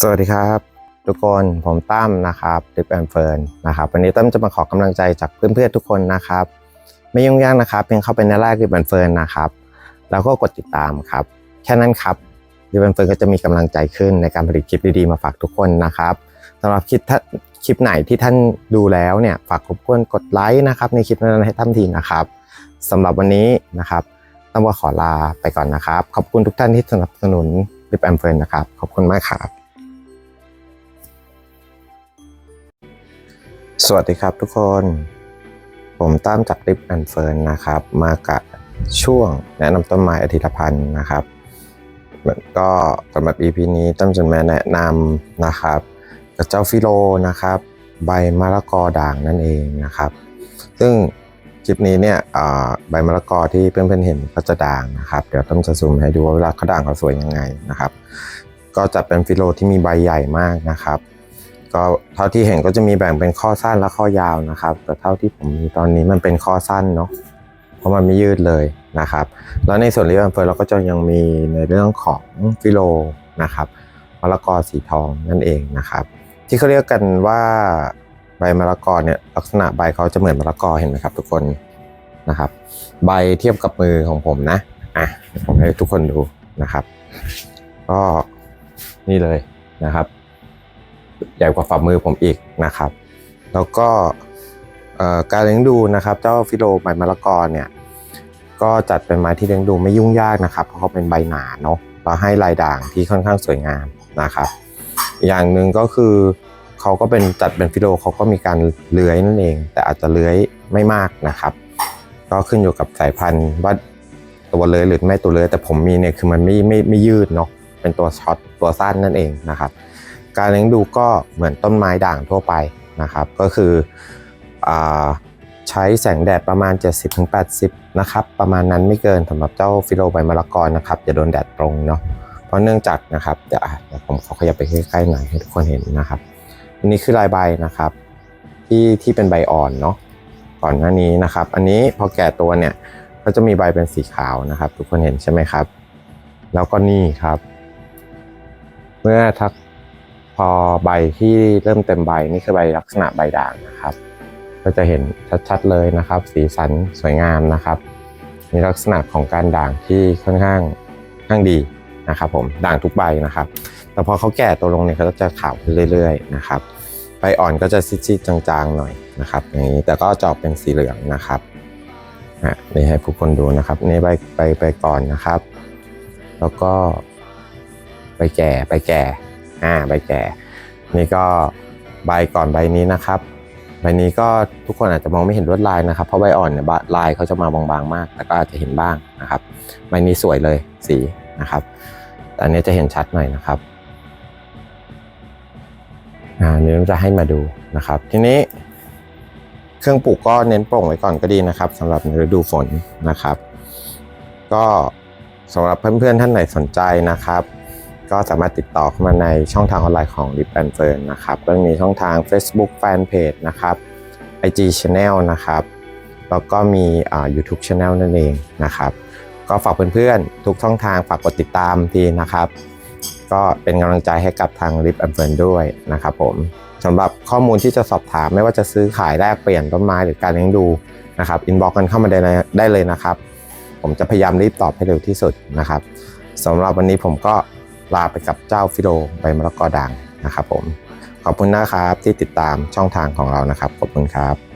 สวัสดีครับ ทุกคนผมตั้มนะครับดิปแอนเฟิร์นนะครับวันนี้ตั้มจะมาขอกำลังใจจากเพื่อนๆทุกคนนะครับ ไม่ยุ่งยากนะครับ เพียงเข้าไปในไลน์ดิปแอนเฟิร์นนะครับ แล้วก็กดติดตามครับ แค่นั้นครับดิปแอนเฟิร์นก็จะมีกำลังใจขึ้นในการผลิตคลิปดีๆมาฝากทุกคนนะครับสำหรับคลิปถ้าคลิปไหนที่ท่านดูแล้วเนี่ยฝากรบกวนกดไลค์นะครับ ในคลิปนั้นให้ตั้มทีนะครับสำหรับวันนี้นะครับตั้มก็ขอลาไปก่อนนะครับ ขอบคุณทุกท่านที่สนับสนุน ดิปแอนเฟิร์นนะครับ ขอบคุณมากครับ สวัสดีครับทุกคน ผมตามจากริปแอนเฟิร์นนะครับ มากับช่วงแนะนำต้นไม้อาทิตย์ละพันธ์นะครับก็สำหรับ EP นี้ต้นจะมาแนะนำนะครับกับเจ้าฟิโลนะครับ ใบมะละกอด่างนั่นเองนะครับ ซึ่ง คลิปนี้เนี่ยใบมะละกอที่เพื่อนๆเห็นก็จะด่างนะครับ เดี๋ยวต้นจะซูมให้ดูว่าเวลาเขาด่างเขาสวยยังไงนะครับ ก็จะเป็นฟิโลที่มีใบใหญ่มากนะครับ ก็เท่าที่เห็นก็จะมีแบ่งเป็นข้อสั้นและข้อยาวนะครับ แต่เท่าที่ผมมีตอนนี้มันเป็นข้อสั้นเนาะเพราะมันไม่ยืดเลยนะครับ แล้วในส่วนเรื่องเฟิร์นเราก็จะยังมีในเรื่องของฟิโลนะครับมะละกอสีทองนั่นเองนะครับ ที่เขาเรียกกันว่าใบมะละกอเนี่ยลักษณะใบเขาจะเหมือนมะละกอเห็นไหมครับทุกคน นะครับ ใบเทียบกับมือของผมนะอะผมให้ทุกคนดูนะครับ ก็นี่เลยนะครับ ใหญ่กว่าฝ่ามือผมอีกนะครับ แล้วก็การเลี้ยงดูนะครับเจ้าฟิโลใบมะละกอเนี่ยก็จัดเป็นไม้ที่เลี้ยงดูไม่ยุ่งยากนะครับเพราะเขาเป็นใบหนาเนาะแล้วให้ลายด่างที่ค่อนข้างสวยงามนะครับ อย่างหนึ่งก็คือเขาก็เป็นจัดเป็นฟิโลเขาก็มีการเลื้อยนั่นเอง แต่อาจจะเลื้อยไม่มากนะครับ ก็ขึ้นอยู่กับสายพันธุ์ว่าตัวเลื้อยหรือไม่ตัวเลื้อยแต่ผมมีเนี่ยคือมันไม่ไม่ไม่ยืดเนาะเป็นตัวช็อตตัวสั้นนั่นเองนะครับ การเลี้ยงดูก็เหมือนต้นไม้ด่างทั่วไปนะครับ ก็คืออใช้แสงแดดประมาณ 70-80 นะครับประมาณนั้นไม่เกินสำหรับเจ้าฟิโลใบมะละกอนะครับอย่าโดนแดดตรงเนาะเพราะเนื่องจากนะครับเดี๋ยวอะเดี๋ยวผมขอขยับไปใกล้ๆหน่อยให้ทุกคนเห็นนะครับอันนี้คือลายใบนะครับที่ที่เป็นใบอ่อนเนาะ ก่อนหน้านี้นะครับ อันนี้พอแก่ตัวเนี่ยก็จะมีใบเป็นสีขาวนะครับ ทุกคนเห็นใช่ไหมครับ แล้วก็นี่ครับ เมื่อทักพอใบที่เริ่มเต็มใบนี่คือใบลักษณะใบด่างนะครับ ก็จะเห็นชัดๆเลยนะครับ สีสันสวยงามนะครับ มีลักษณะของการด่างที่ค่อนข้างข้างดีนะครับ ผมด่างทุกใบนะครับ แต่พอเขาแก่ตัวลงเนี่ยเขาจะขาวขึ้นเรื่อย ๆ นะครับ บอ่อนก็จะซีดๆจางๆหน่อยนะครับอย่างนี้แต่ก็จะออกเป็นสีเหลืองนะครับอะนี่ให้ผู้คนดูนะครับนี่ใบใบใบก่อนนะครับ แล้วก็ใบแก่ใบแก่อ่าใบแก่ นี่ก็ใบก่อนใบนี้นะครับ ใบนี้ก็ทุกคนอาจจะมองไม่เห็นลวดลายนะครับ เพราะใบอ่อนเนี่ยลายเขาจะมาบางๆมาก แต่ก็อาจจะเห็นบ้างนะครับ ใบนี้สวยเลยสีนะครับแต่อันนี้จะเห็นชัดหน่อยนะครับ อ่าเดี๋ยวจะให้มาดูนะครับ ทีนี้ เครื่องปลูกก็เน้นโปร่งไว้ก่อนก็ดีนะครับสำหรับในฤดูฝนนะครับ ก็สำหรับเพื่อนๆท่านไหนสนใจนะครับ ก็สามารถติดต่อเข้ามาในช่องทางออนไลน์ของ Lip and Fern นะครับก็มีช่องทาง Facebook Fanpage นะครับ IG Channel นะครับ แล้วก็มีอ่า YouTube Channel นั่นเองนะครับ ก็ฝากเพื่อนๆทุกช่องทางฝากกดติดตามทีนะครับ ก็เป็นกำลังใจให้กับทาง Lip and Fern ด้วยนะครับผมสำหรับข้อมูลที่จะสอบถามไม่ว่าจะซื้อขายแลกเปลี่ยนต้นไม้หรือการเลี้ยงดูนะครับอินบ็อกกันเข้ามาได้เลยได้เลยนะครับ ผมจะพยายามรีบตอบให้เร็วที่สุดนะครับสำหรับวันนี้ผมก็ลาไปกับเจ้าฟิโลใบมะละกอด่างนะครับผมขอบคุณนะครับที่ติดตามช่องทางของเรานะครับขอบคุณครับ